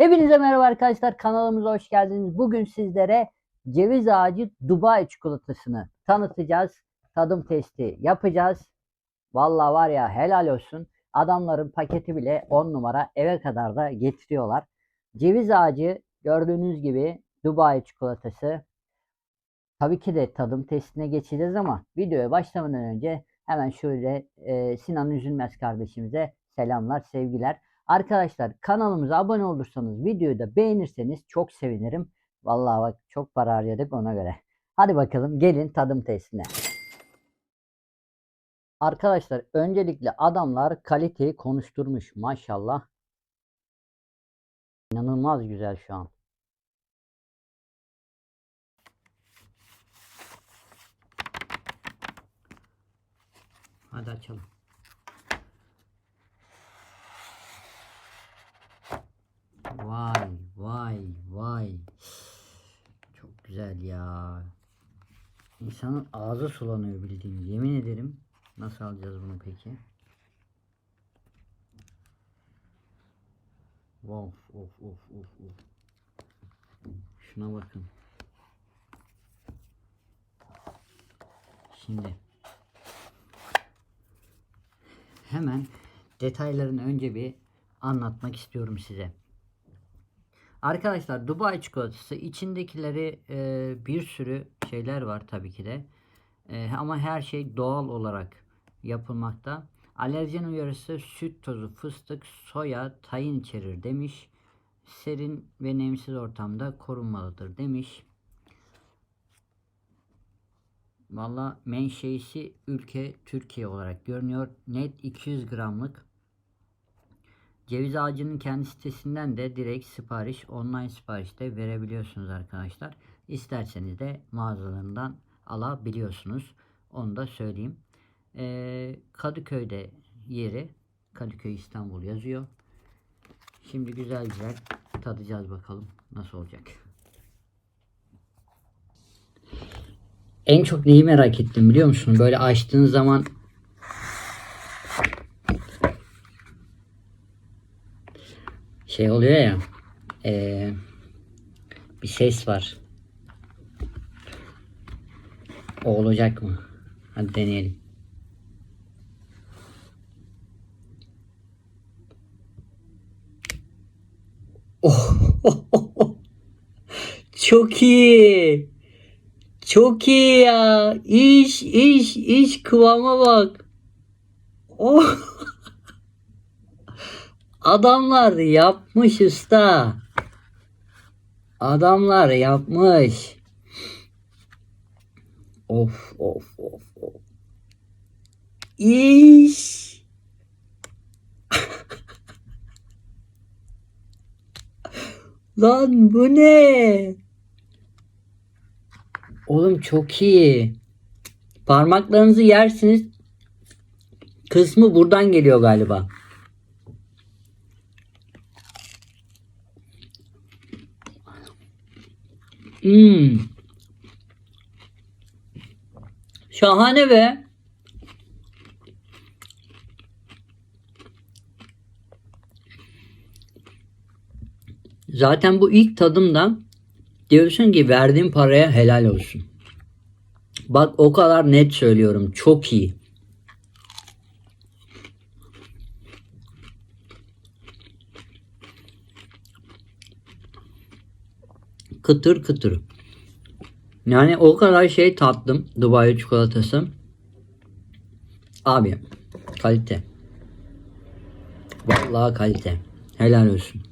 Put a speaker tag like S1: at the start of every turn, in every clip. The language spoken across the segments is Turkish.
S1: Hepinize merhaba arkadaşlar. Kanalımıza hoş geldiniz. Bugün sizlere ceviz ağacı Dubai çikolatasını tanıtacağız. Tadım testi yapacağız. Vallahi var ya helal olsun. Adamların paketi bile 10 numara eve kadar da getiriyorlar. Ceviz ağacı gördüğünüz gibi Dubai çikolatası. Tabii ki de tadım testine geçeceğiz ama videoya başlamadan önce hemen şöyle e, Sinan Üzülmez kardeşimize selamlar, sevgiler. Arkadaşlar kanalımıza abone olursanız, videoyu da beğenirseniz çok sevinirim. Vallahi bak çok para harcadık ona göre. Hadi bakalım gelin tadım testine. Arkadaşlar öncelikle adamlar kaliteyi konuşturmuş maşallah. İnanılmaz güzel şu an. Hadi açalım. Vay vay vay. Çok güzel ya. İnsanın ağzı sulanıyor bildiğiniz. Yemin ederim. Nasıl alacağız bunu peki? Of of of of of. Şuna bakın. Şimdi hemen detaylarını önce bir anlatmak istiyorum size. Arkadaşlar Dubai çikolatası içindekileri e, bir sürü şeyler var tabii ki de. E, ama her şey doğal olarak yapılmakta. Alerjen uyarısı süt tozu, fıstık, soya, tayin içerir demiş. Serin ve nemsiz ortamda korunmalıdır demiş. Valla menşeisi ülke Türkiye olarak görünüyor. Net 200 gramlık Ceviz ağacının kendi sitesinden de direkt sipariş, online sipariş de verebiliyorsunuz arkadaşlar. İsterseniz de mağazalarından alabiliyorsunuz. Onu da söyleyeyim. Ee, Kadıköy'de yeri. Kadıköy İstanbul yazıyor. Şimdi güzel güzel tadacağız bakalım nasıl olacak. En çok neyi merak ettim biliyor musun? Böyle açtığın zaman şey oluyor ya eee, bir ses var. O olacak mı? Hadi deneyelim. Oh, çok iyi. Çok iyi ya. İş, iş, iş kıvama bak. Oh. Adamlar yapmış usta. Adamlar yapmış. Of of of of. İş. Lan bu ne? Oğlum çok iyi. Parmaklarınızı yersiniz. Kısmı buradan geliyor galiba. Hmm. Şahane be. Zaten bu ilk tadımda diyorsun ki verdiğim paraya helal olsun. Bak o kadar net söylüyorum. Çok iyi. Kıtır kıtır. Yani o kadar şey tattım. Dubai çikolatası. Abi kalite. Vallahi kalite. Helal olsun.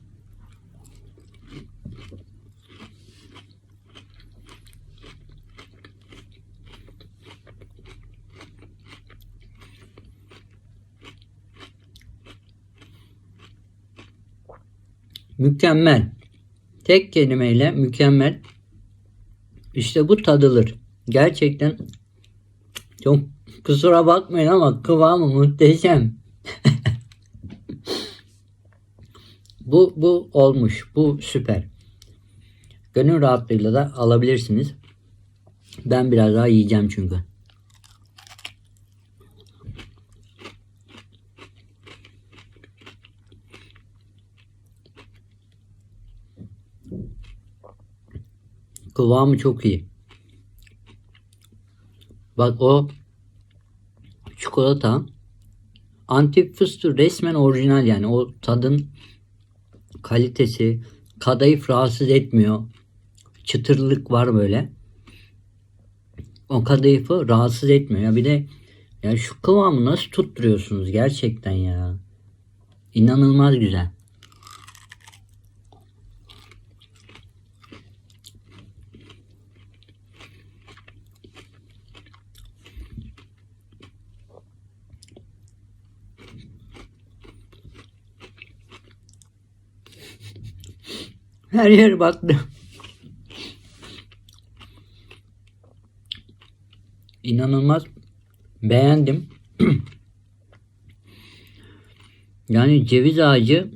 S1: Mükemmel. Tek kelimeyle mükemmel. İşte bu tadılır. Gerçekten çok kusura bakmayın ama kıvamı muhteşem. bu bu olmuş. Bu süper. Gönül rahatlığıyla da alabilirsiniz. Ben biraz daha yiyeceğim çünkü. Kıvamı çok iyi. Bak o çikolata antik fıstığı resmen orijinal yani o tadın kalitesi kadayıf rahatsız etmiyor. Çıtırlık var böyle. O kadayıfı rahatsız etmiyor. Ya bir de ya şu kıvamı nasıl tutturuyorsunuz gerçekten ya. İnanılmaz güzel. Her yer baktı. İnanılmaz beğendim. yani ceviz ağacı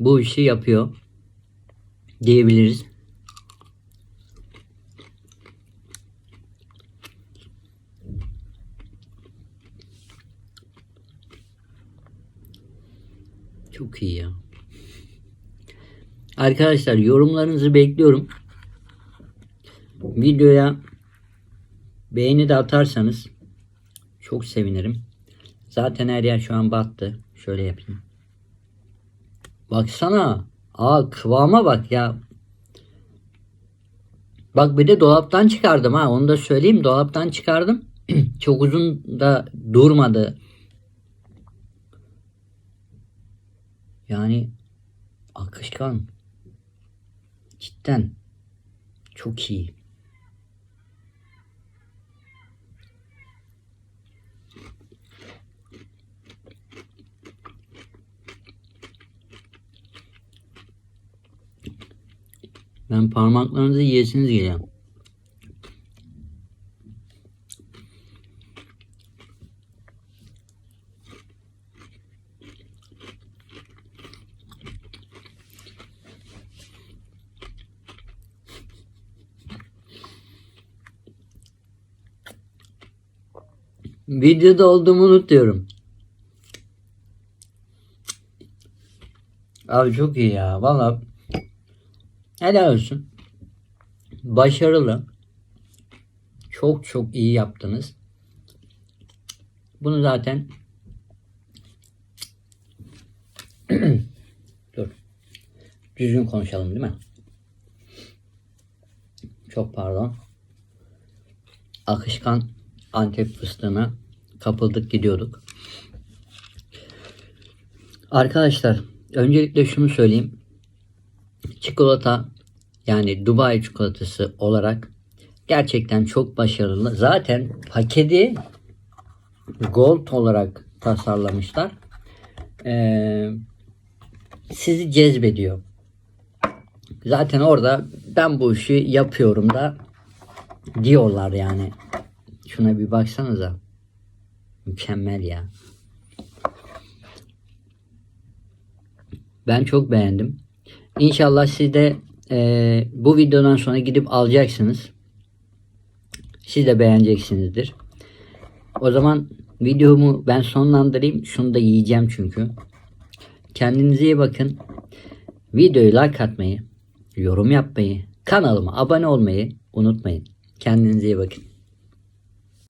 S1: bu işi yapıyor diyebiliriz. Çok iyi ya. Arkadaşlar yorumlarınızı bekliyorum. Videoya beğeni de atarsanız çok sevinirim. Zaten her yer şu an battı. Şöyle yapayım. Baksana. Aa kıvama bak ya. Bak bir de dolaptan çıkardım ha. Onu da söyleyeyim. Dolaptan çıkardım. çok uzun da durmadı. Yani akışkan. Cidden çok iyi. Ben parmaklarınızı yiyesiniz geliyor. Videoda olduğumu unutuyorum. Abi çok iyi ya. Valla helal olsun. Başarılı. Çok çok iyi yaptınız. Bunu zaten dur. Düzgün konuşalım değil mi? Çok pardon. Akışkan Antep fıstığına kapıldık gidiyorduk. Arkadaşlar öncelikle şunu söyleyeyim. Çikolata yani Dubai çikolatası olarak gerçekten çok başarılı. Zaten paketi gold olarak tasarlamışlar. Ee, sizi cezbediyor. Zaten orada ben bu işi yapıyorum da diyorlar yani. Şuna bir baksanıza. Mükemmel ya. Ben çok beğendim. İnşallah siz de e, bu videodan sonra gidip alacaksınız. Siz de beğeneceksinizdir. O zaman videomu ben sonlandırayım. Şunu da yiyeceğim çünkü. Kendinize iyi bakın. Videoyu like atmayı, yorum yapmayı, kanalıma abone olmayı unutmayın. Kendinize iyi bakın.